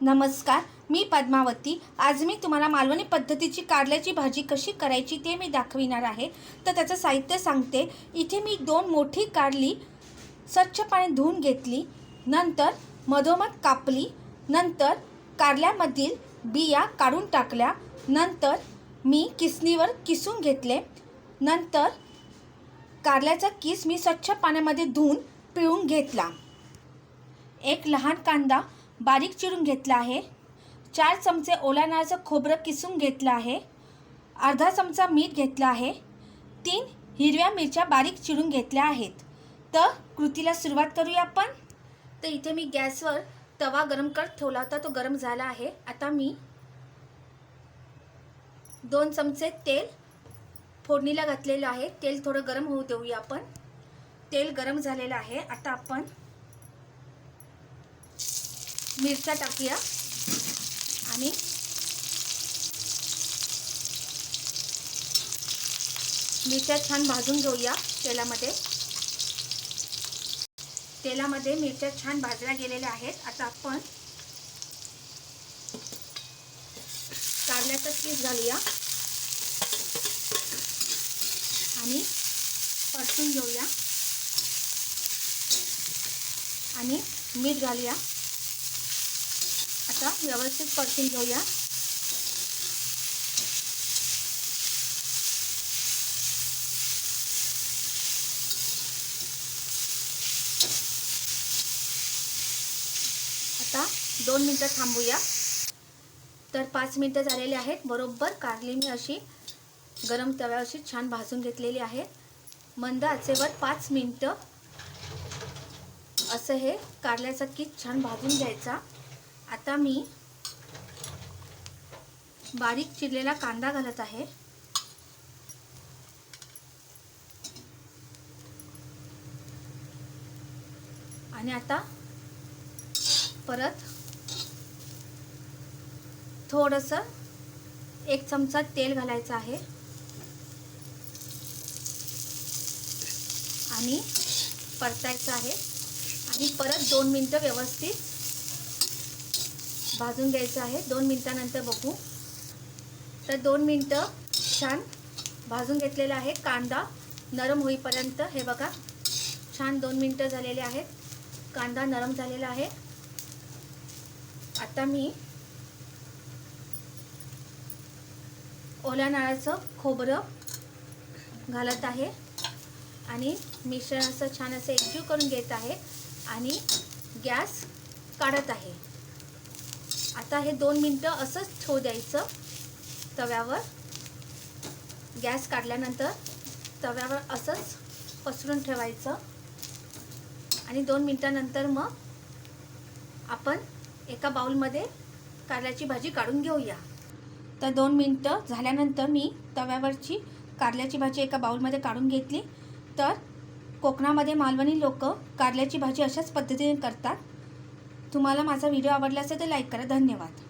नमस्कार मी पद्मावती. आज मी तुम्हाला मालवणी पद्धतीची कारल्याची भाजी कशी करायची ते मी दाखविणार आहे. तर त्याचं साहित्य सांगते. इथे मी दोन मोठी कारली स्वच्छ पाणी धुवून घेतली. नंतर मधोमध कापली. नंतर कारल्यामधील बिया काढून टाकल्या. नंतर मी किसणीवर किसून घेतले. नंतर कारल्याचा किस मी स्वच्छ पाण्यामध्ये धुवून पिळून घेतला. एक लहान कांदा बारीक चिरून घेतला आहे. चार चमचे ओला नारचं खोबरं किसून घेतलं आहे. अर्धा चमचा मीठ घेतलं आहे. तीन हिरव्या मिरच्या बारीक चिरून घेतल्या आहेत. तर कृतीला सुरुवात करूया आपण. तर इथे मी गॅसवर तवा गरम करत ठेवला होता तो गरम झाला आहे. आता मी दोन चमचे तेल फोडणीला घातलेलं आहे. तेल थोडं गरम होऊ देऊया आपण. तेल गरम झालेलं आहे. आता आपण मिरच्या टाकूया. आणि मिरच्या छान भाजून घेऊया तेलामध्ये. तेलामध्ये मिरच्या छान भाजल्या गेलेल्या आहेत. आता आपण कारल्याचा पीस घालूया. आणि परतून घेऊया. आणि मीठ घालूया. आता व्यवस्थित परतून घेऊया. आता दोन मिनटं थांबूया. तर पाच मिनटं झालेली आहेत. बरोबर कारली मी अशी गरम तव्यावर अशी छान भाजून घेतलेली आहे. मंद आचेवर पाच मिनटं असं हे कारल्याचा किस छान भाजून घ्यायचा. आता मी बारीक चिरलेला कांदा घालत आहे. आणि आता परत थोडंसं एक चमचा तेल घालायचं आहे. आणि परतायचं आहे. आणि परत दोन मिनटं व्यवस्थित भाजून घ्यायचं आहे. दोन मिनटानंतर बघू. तर दोन मिनटं छान भाजून घेतलेलं आहे. कांदा नरम होईपर्यंत हे बघा छान दोन मिनटं झालेले आहेत. कांदा नरम झालेला आहे. आता मी ओल्या नाळाचं खोबरं घालत आहे आणि मिश्रण असं छान असं एकजीव करून घेत आहे आणि गॅस काढत आहे. आता हे दोन मिनटं असंच ठेवू द्यायचं. तव्यावर. गॅस काढल्यानंतर तव्यावर असंच पसरून ठेवायचं. आणि दोन मिनटानंतर मग आपण एका बाउलमध्ये कारल्याची भाजी काढून घेऊया. तर दोन मिनटं झाल्यानंतर मी तव्यावरची कारल्याची भाजी एका बाउलमध्ये काढून घेतली. तर कोकणामध्ये मालवणी लोक कारल्याची भाजी अशाच पद्धतीने करतात. तुम्हाला माझा व्हिडिओ आवडला असेल तर लाईक करा. धन्यवाद.